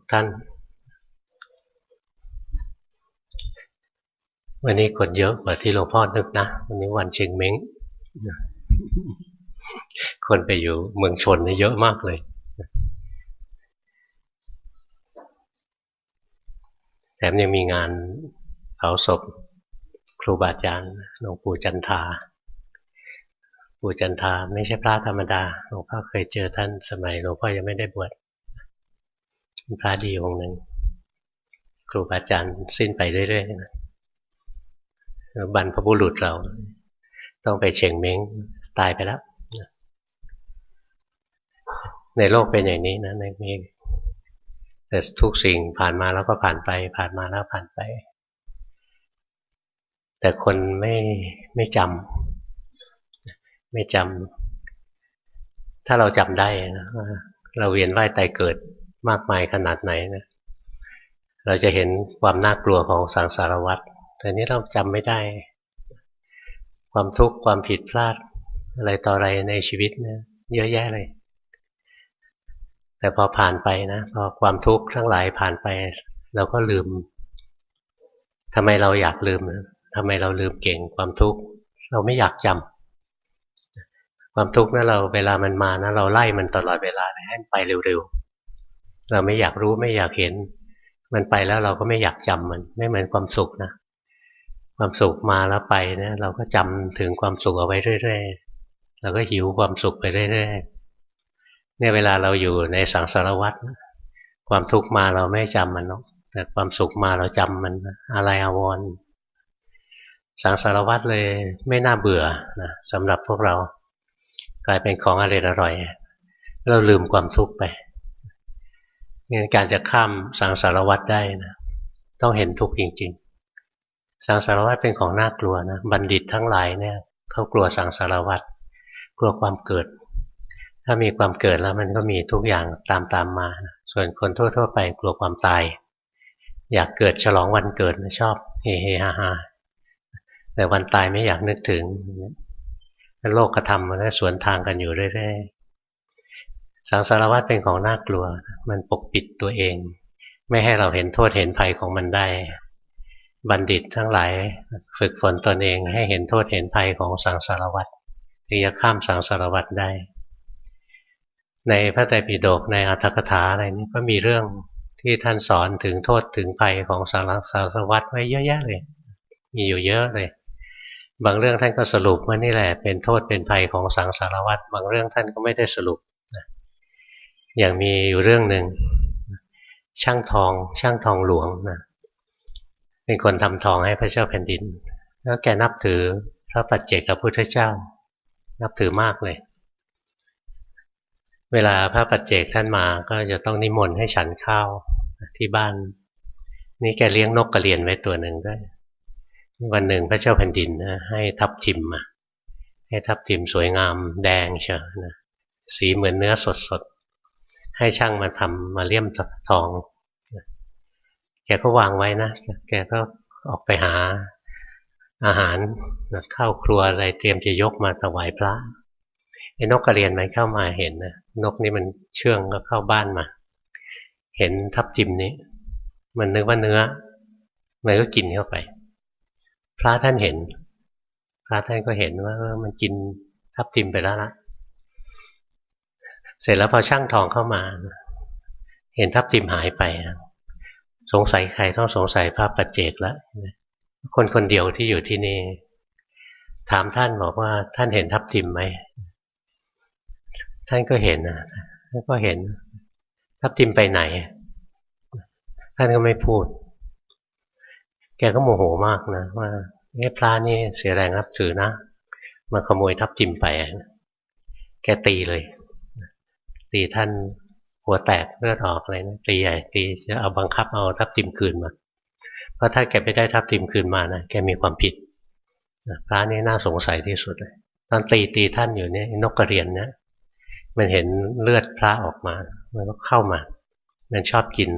ทุกท่าน วันนี้คนเยอะกว่าที่หลวงพ่อนึกนะ วันนี้วันเชิงเม้ง คนไปอยู่เมืองชนเยอะมากเลย แถมยังมีงานเผาศพครูบาอาจารย์หลวงปู่จันทาปู่จันทาไม่ใช่พระธรรมดาหลวงพ่อเคยเจอท่านสมัยหลวงพ่อยังไม่ได้บวช พระดีองค์หนึ่งครูบาอาจารย์สิ้นไปเรื่อยๆนะบรรพบุรุษเรา ต้องไปเฉียงเม้งตายไปแล้ว ในโลกเป็นอย่างนี้นะในมีแต่ทุกสิ่งผ่านมาแล้วก็ผ่านไป ผ่านมาแล้วผ่านไป แต่คนไม่ไม่จำไม่จำถ้าเราจำได้นะว่าเราเวียนว่ายตายเกิด มากมายขนาดไหนนะเราจะเห็นความน่ากลัวของสังสารวัฏแต่นี้เราจำไม่ได้ ความทุกข์ความผิดพลาด อะไรต่ออะไรในชีวิตเนี่ยเยอะแยะเลย แต่พอผ่านไปนะพอความทุกข์ทั้งหลายผ่านไป เราก็ลืมทำไมเราอยากลืมทำไมเราลืมเก่งความทุกข์เราไม่อยากจำความทุกข์นะเราเวลามันมานะเราไล่มันตลอดเวลาให้มันไปเร็วๆ เราไม่อยากรู้ไม่อยากเห็น มันไปแล้วเราก็ไม่อยากจำมัน ไม่เหมือนความสุขนะความสุขมาแล้วไปนี่เราก็จำถึงความสุขเอาไว้เรื่อยๆเราก็หิวความสุขไปเรื่อยๆเนี่ยเวลาเราอยู่ในสังสารวัฏความทุกข์มาเราไม่จำมันเนาะแต่ความสุขมาเราจำมันอะไรอาวรสังสารวัฏเลยไม่น่าเบื่อนะสำหรับพวกเรา กลายเป็นของอร่อยอร่อย เราลืมความทุกข์ไป การจะข้ามสังสารวัฏได้นะต้องเห็นทุกข์จริง ๆ สังสารวัฏเป็นของน่ากลัวนะบัณฑิตทั้งหลายเนี่ยเขากลัวสังสารวัฏกลัวความเกิด ถ้ามีความเกิดแล้วมันก็มีทุกอย่างตามตามมาส่วนคนทั่ว ๆ ไปกลัวความตาย อยากเกิดฉลองวันเกิดนะชอบเฮเฮฮาฮาแต่วันตายไม่อยากนึกถึงโลกกระทำมันก็สวนทางกันอยู่เรื่อยๆ สังสารวัฏเป็นของน่ากลัว มันปกปิดตัวเอง ไม่ให้เราเห็นโทษเห็นภัยของมันได้ บัณฑิตทั้งหลายฝึกฝนตนเองให้เห็นโทษเห็นภัยของสังสารวัฏถึงจะข้ามสังสารวัฏได้ ในพระไตรปิฎกในอัตถกถาอะไรนี้ก็มีเรื่องที่ท่านสอนถึงโทษถึงภัยของสังสารวัฏไว้เยอะแยะเลย มีอยู่เยอะเลย บางเรื่องท่านก็สรุปว่านี่แหละเป็นโทษเป็นภัยของสังสารวัฏบางเรื่องท่านก็ไม่ได้สรุป อย่างมีอยู่เรื่องหนึ่งช่างทอง ช่างทองหลวงนะเป็นคนทำทองให้พระเจ้าแผ่นดิน แล้วแกนับถือพระปัจเจกพุทธเจ้า นับถือมากเลย เวลาพระปัจเจกท่านมาก็จะต้องนิมนต์ให้ฉันข้าวที่บ้าน นี่แกเลี้ยงนกกระเรียนไว้ตัวหนึ่งด้วย วันหนึ่งพระเจ้าแผ่นดินนะให้ทับทิมมาให้ทับทิมสวยงามแดงเชียวนะสีเหมือนเนื้อสดๆ ให้ช่างมาทำมาเลี่ยมทอง แกก็วางไว้นะ แกก็ออกไปหาอาหารเข้าครัวอะไรเตรียมจะยกมาถวายพระไอ้นกกระเรียนมันเข้ามาเห็นนะนกนี่มันเชื่องก็เข้าบ้านมา เห็นทับทิมนี้ มันนึกว่าเนื้อ มันก็กินเข้าไป พระท่านเห็น พระท่านก็เห็นว่ามันกินทับทิมไปแล้วละ เสร็จแล้วพอช่างทองเข้ามา เห็นทับทิมหายไป สงสัยใครต้องสงสัยพระปัจเจกแล้วคนคนเดียวที่อยู่ที่นี่ ถามท่านบอกว่าท่านเห็นทับทิมไหม ท่านก็เห็นนะท่านก็เห็น ทับทิมไปไหน ท่านก็ไม่พูด แกก็โมโหมากนะว่าเอ้พระนี่เสียแรงรับถือนะมาขโมยทับทิมไป แกตีเลย ตีท่านหัวแตกเลือดออกอะไรนะตีใหญ่ตีจะเอาบังคับเอาทับทิมคืนมา เพราะถ้าแกไปได้ทับทิมคืนมานะแกมีความผิดพระนี่น่าสงสัยที่สุดเลยตอนตีตีท่านอยู่เนี่ยนกกระเรียนเนี่ยมันเห็นเลือดพระออกมามันก็เข้ามา มันชอบกิน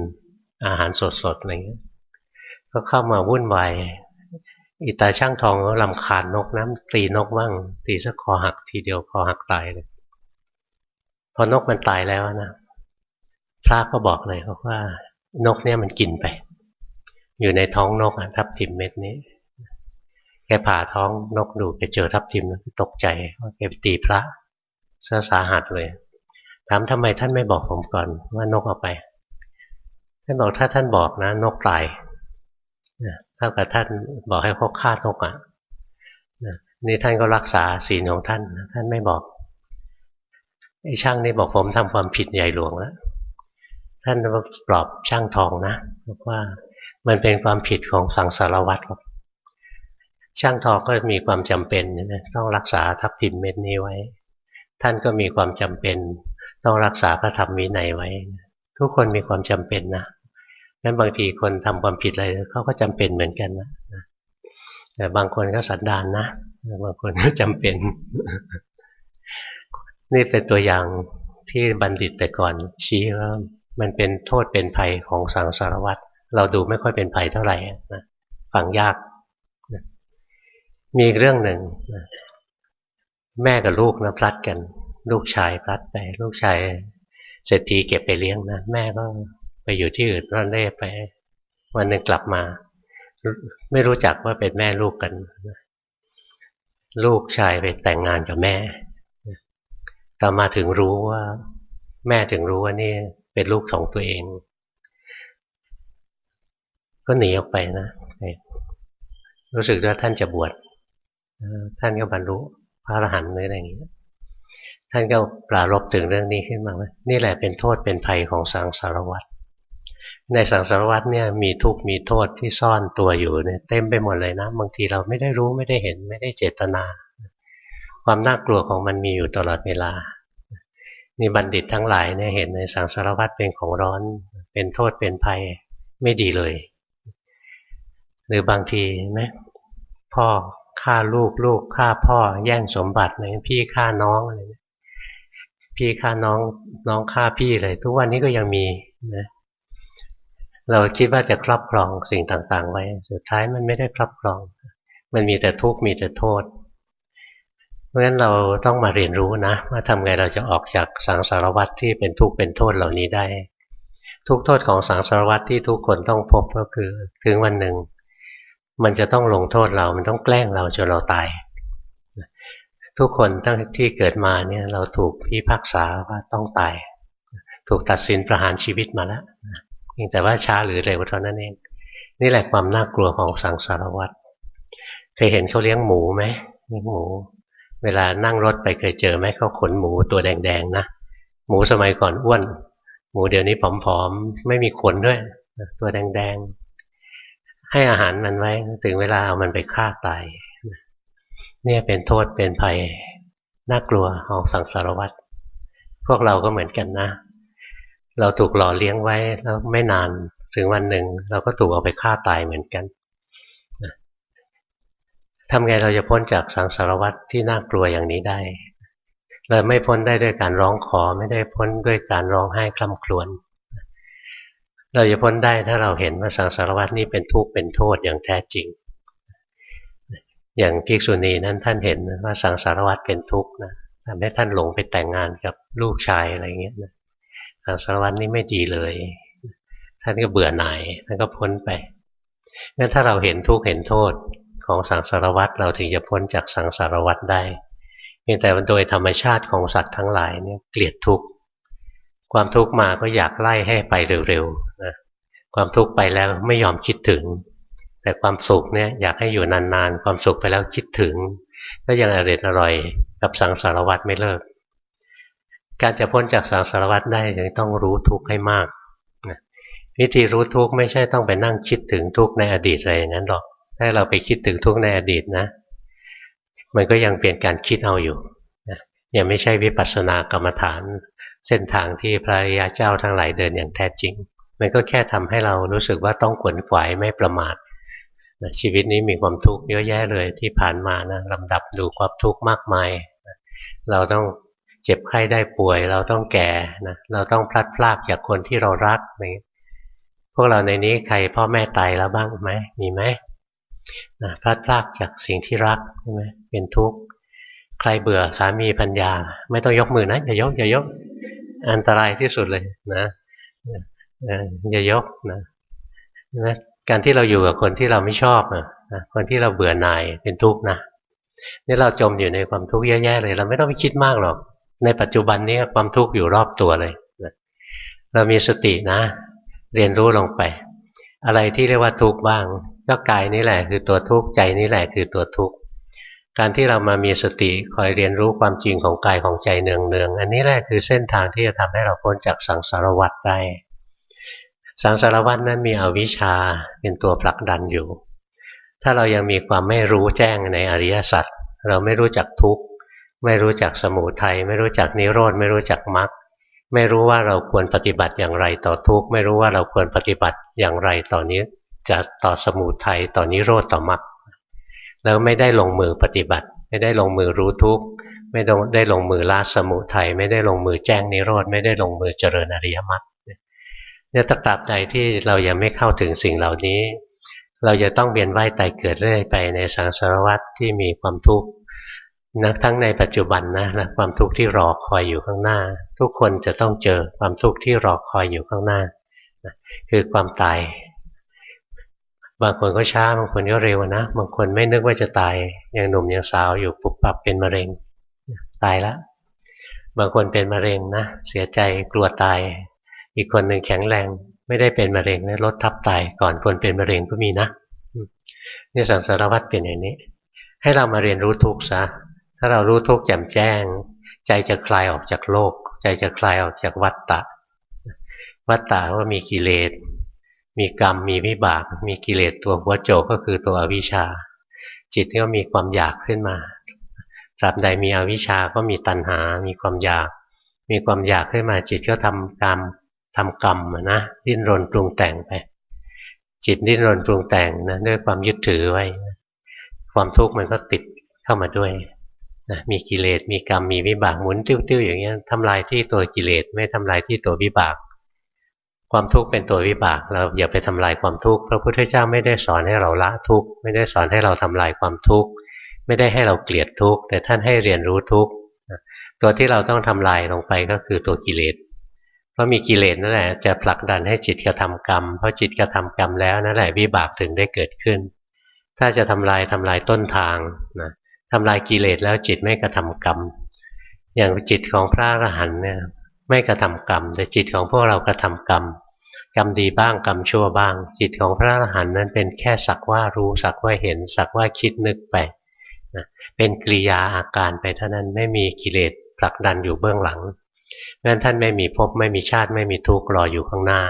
อาหารสดๆอะไรเงี้ยก็เข้ามาวุ่นวายอิตาช่างทองก็ลำคาญนกน้ำตีนกบ้าง ตีสักคอหักทีเดียวคอหักตายเลย พอนกมันตายแล้วนะพระก็บอกเลยบอกว่านกเนี่ยมันกินไป อยู่ในท้องนกทับทิมเม็ดนี้แกผ่าท้องนกดูแกเจอทับทิมตกใจว่าแกไปตีพระเสื้อสาหัสเลย ถามทำไมท่านไม่บอกผมก่อนว่านกเอาไป ท่านบอกถ้าท่านบอกนะ นกตายเท่ากับท่านบอกให้เขาฆ่านกอะนี่ท่านก็รักษาศีลของท่าน ท่านไม่บอก ไอ้ช่างนี่บอกผมทำความผิดใหญ่หลวงแล้วท่านปลอบช่างทองนะบอกว่ามันเป็นความผิดของสังสารวัตรครับช่างทองก็มีความจำเป็นนะต้องรักษาทับทิมเม็ดนี้ไว้ ท่านก็มีความจำเป็น ต้องรักษาพระธรรมวินัยไว้ ทุกคนมีความจำเป็นนะงั้นบางทีคนทำความผิดอะไรเขาก็จำเป็นเหมือนกันนะแต่บางคนก็สันดานนะบางคนก็จำเป็น นี่เป็นตัวอย่างที่บัณฑิตแต่ก่อนชี้ว่ามันเป็นโทษเป็นภัยของสังสารวัตรเราดูไม่ค่อยเป็นภัยเท่าไหร่นะฟังยากนะมีเรื่องหนึ่งนะแม่กับลูกนะพลัดกัน ลูกชายพลัดไป ลูกชายเศรษฐีเก็บไปเลี้ยงนะแม่ก็ไปอยู่ที่อื่นร่อนเร่ไป วันหนึ่งกลับมา ไม่รู้จักว่าเป็นแม่ลูกกัน ลูกชายไปแต่งงานกับแม่ ต่อมาถึงรู้ว่า แม่ถึงรู้ว่านี่เป็นลูกของตัวเอง ก็หนีออกไปนะรู้สึกว่าท่านจะบวชท่านก็บรรลุพระอรหันต์หรืออะไรอย่างนี้ท่านก็ปรารบถึงเรื่องนี้ขึ้นมาว่านี่แหละเป็นโทษเป็นภัยของสังสารวัฏในสังสารวัฏเนี่ยมีทุกข์มีโทษที่ซ่อนตัวอยู่เนี่ยเต็มไปหมดเลยนะ บางทีเราไม่ได้รู้ไม่ได้เห็นไม่ได้เจตนา ความน่ากลัวของมันมีอยู่ตลอดเวลา นี่บัณฑิตทั้งหลายเนี่ยเห็นในสังสารวัฏเป็นของร้อน เป็นโทษเป็นภัยไม่ดีเลย หรือบางทีไหมพ่อฆ่าลูกลูกฆ่าพ่อแย่งสมบัติอะไรพี่ฆ่าน้องอะไรพี่ฆ่าน้องน้องฆ่าพี่เลย ทุกวันนี้ก็ยังมีนะเราคิดว่าจะครอบครองสิ่งต่างๆ ไว้ สุดท้ายมันไม่ได้ครอบครอง มันมีแต่ทุกข์มีแต่โทษ เพราะฉะนั้นเราต้องมาเรียนรู้นะว่าทำไงเราจะออกจากสังสารวัฏที่เป็นทุกข์เป็นโทษเหล่านี้ได้ ทุกโทษของสังสารวัฏที่ทุกคนต้องพบก็คือถึงวันหนึ่ง มันจะต้องลงโทษเรามันต้องแกล้งเราจนเราตาย ทุกคนตั้งที่เกิดมาเนี่ยเราถูกพิพากษาว่าต้องตาย ถูกตัดสินประหารชีวิตมาแล้วเพียงแต่ว่าช้าหรือเร็วเท่านั้นเอง นี่แหละความน่ากลัวของสังสารวัฏเคยเห็นเขาเลี้ยงหมูไหมเลี้ยงหมู เวลานั่งรถไปเคยเจอไหมเขาขนหมูตัวแดงๆนะหมูสมัยก่อนอ้วน หมูเดี๋ยวนี้ผอมๆไม่มีขนด้วย ตัวแดงๆให้อาหารมันไว้ถึงเวลาเอามันไปฆ่าตายเนี่ยเป็นโทษเป็นภัยน่ากลัวของสังสารวัฏพวกเราก็เหมือนกันนะ เราถูกหล่อเลี้ยงไว้แล้วไม่นานถึงวันหนึ่ง เราก็ถูกเอาไปฆ่าตายเหมือนกัน ทำไงเราจะพ้นจากสังสารวัฏที่น่ากลัวอย่างนี้ได้ เราไม่พ้นได้ด้วยการร้องขอไม่ได้พ้นด้วยการร้องไห้คลำครวญเราจะพ้นได้ถ้าเราเห็นว่าสังสารวัฏนี้เป็นทุกข์เป็นโทษอย่างแท้จริง อย่างภิกษุณีนั้นท่านเห็นว่าสังสารวัฏเป็นทุกข์นะทำให้ท่านหลงไปแต่งงานกับลูกชายอะไรเงี้ยนะสังสารวัตนี่ไม่ดีเลย ท่านก็เบื่อหน่ายท่านก็พ้นไปงั้นถ้าเราเห็นทุกข์เห็นโทษ ของสังสารวัตรเราถึงจะพ้นจากสังสารวัตรได้เพียงแต่โดยธรรมชาติของสัตว์ทั้งหลายเนี่ยเกลียดทุกข์ความทุกข์มาก็อยากไล่ให้ไปเร็วๆนะความทุกข์ไปแล้วไม่ยอมคิดถึง แต่ความสุขเนี่ยอยากให้อยู่นานๆ ความสุขไปแล้วคิดถึง ก็ยังอร่อยอร่อยกับสังสารวัตรไม่เลิก การจะพ้นจากสังสารวัฏได้ยังต้องรู้ทุกข์ให้มากนะวิธีรู้ทุกข์ไม่ใช่ต้องไปนั่งคิดถึงทุกข์ในอดีตอะไรอย่างนั้นหรอก ถ้าเราไปคิดถึงทุกข์ในอดีตนะ มันก็ยังเป็นการคิดเอาอยู่นะยังไม่ใช่วิปัสสนากรรมฐาน เส้นทางที่พระยาเจ้าทั้งหลายเดินอย่างแท้จริง มันก็แค่ทำให้เรารู้สึกว่าต้องขวนขวายไม่ประมาทนะชีวิตนี้มีความทุกข์เยอะแยะเลยที่ผ่านมานะลำดับดูความทุกข์มากมายเราต้องเจ็บไข้ได้ป่วย เราต้องแก่นะเราต้องพลัดพรากจากคนที่เรารักนี่พวกเราในนี้ใครพ่อแม่ตายแล้วบ้างไหมมีไหม นะพลัดพรากจากสิ่งที่รักใช่ไหมเป็นทุกข์ใครเบื่อสามีพัญญา ไม่ต้องยกมือนะอย่ายกอย่ายก อันตรายที่สุดเลยนะอย่ายกนะใช่ไหมการที่เราอยู่กับคนที่เราไม่ชอบนะคนที่เราเบื่อหน่ายเป็นทุกข์นะนี่เราจมอยู่ในความทุกข์แย่ๆเลย เราไม่ต้องไปคิดมากหรอก ในปัจจุบันนี้ความทุกข์อยู่รอบตัวเลยนะเรามีสตินะ เรียนรู้ลงไป อะไรที่เรียกว่าทุกข์บ้าง ก็กายนี่แหละคือตัวทุกข์ใจนี่แหละคือตัวทุกข์การที่เรามามีสติคอยเรียนรู้ความจริงของกายของใจเนืองๆอันนี้แหละคือเส้นทางที่จะทำให้เราพ้นจากสังสารวัฏได้ สังสารวัฏนั้นมีอวิชชาเป็นตัวผลักดันอยู่ ถ้าเรายังมีความไม่รู้แจ้งในอริยสัจเราไม่รู้จักทุกข์ไม่รู้จักสมุทัยไม่รู้จักนิโรธไม่รู้จักมรรคไม่รู้ว่าเราควรปฏิบัติอย่างไรต่อทุกข์ไม่รู้ว่าเราควรปฏิบัติอย่างไรต่อนี้ จะต่อสมุทัยต่อนนิโรธต่อมรรคแล้วไม่ได้ลงมือปฏิบัติ ไม่ได้ลงมือรู้ทุกข์ไม่ได้ลงมือละสมุทัยไม่ได้ลงมือแจ้งนิโรธไม่ได้ลงมือเจริญอริยมรรคเนี่ยตราบใดที่เรายังไม่เข้าถึงสิ่งเหล่านี้ เราจะต้องเวียนว่ายตายเกิดเรื่อยไปในสังสารวัฏที่มีความทุกข์นะทั้งในปัจจุบันนะนะความทุกข์ที่รอคอยอยู่ข้างหน้า ทุกคนจะต้องเจอความทุกข์ที่รอคอยอยู่ข้างหน้านะคือความตาย บางคนก็ช้าบางคนก็เร็วนะบางคนไม่นึกว่าจะตายยังหนุ่มยังสาวอยู่ปุบปับเป็นมะเร็งตายแล้วบางคนเป็นมะเร็งนะเสียใจกลัวตาย อีกคนหนึ่งแข็งแรง ไม่ได้เป็นมะเร็งแล้วลดทับตายก่อนคนเป็นมะเร็งก็มีนะนี่สังสารวัฏเป็นอย่างนี้ ให้เรามาเรียนรู้ทุกข์ซะถ้าเรารู้ทุกข์แจ่มแจ้ง ใจจะคลายออกจากโลก ใจจะคลายออกจากวัฏฏะวัฏฏะว่ามีกิเลส มีกรรมมีวิบาก มีกิเลสตัวหัวโจกก็คือตัวอวิชชา จิตก็มีความอยากขึ้นมาตราบใดมีอวิชชาก็มีตัณหา มีความอยาก มีความอยากขึ้นมา จิตก็ทำกรรมทำกรรมนะดิ้นรนปรุงแต่งไป จิตดิ้นรนปรุงแต่งนะด้วยความยึดถือไว้ ความทุกข์มันก็ติดเข้ามาด้วยนะมีกิเลสมีกรรมมีวิบากหมุนติ้วๆอย่างเงี้ยทำลายที่ตัวกิเลสไม่ทำลายที่ตัววิบาก ความทุกข์เป็นตัววิบาก เราอย่าไปทำลายความทุกข์พระพุทธเจ้าไม่ได้สอนให้เราละทุกข์ไม่ได้สอนให้เราทำลายความทุกข์ไม่ได้ให้เราเกลียดทุกข์แต่ท่านให้เรียนรู้ทุกข์ตัวที่เราต้องทำลายลงไปก็คือตัวกิเลสเพราะมีกิเลสนั่นแหละจะผลักดันให้จิตกระทำกรรม เพราะจิตกระทำกรรมแล้วนั่นแหละวิบากถึงได้เกิดขึ้น ถ้าจะทำลายทำลายต้นทางนะทำลายกิเลสแล้วจิตไม่กระทำกรรม อย่างจิตของพระอรหันต์เนี่ยไม่กระทำกรรม แต่จิตของพวกเรากระทำกรรม กรรมดีบ้างกรรมชั่วบ้าง จิตของพระอรหันต์นั้นเป็นแค่สักว่ารู้สักว่าเห็น สักว่าคิดนึกไปนะเป็นกิริยาอาการไปเท่านั้นไม่มีกิเลสผลักดันอยู่เบื้องหลังงั้นท่านไม่มีภพไม่มีชาติไม่มีทุกข์รออยู่ข้างหน้า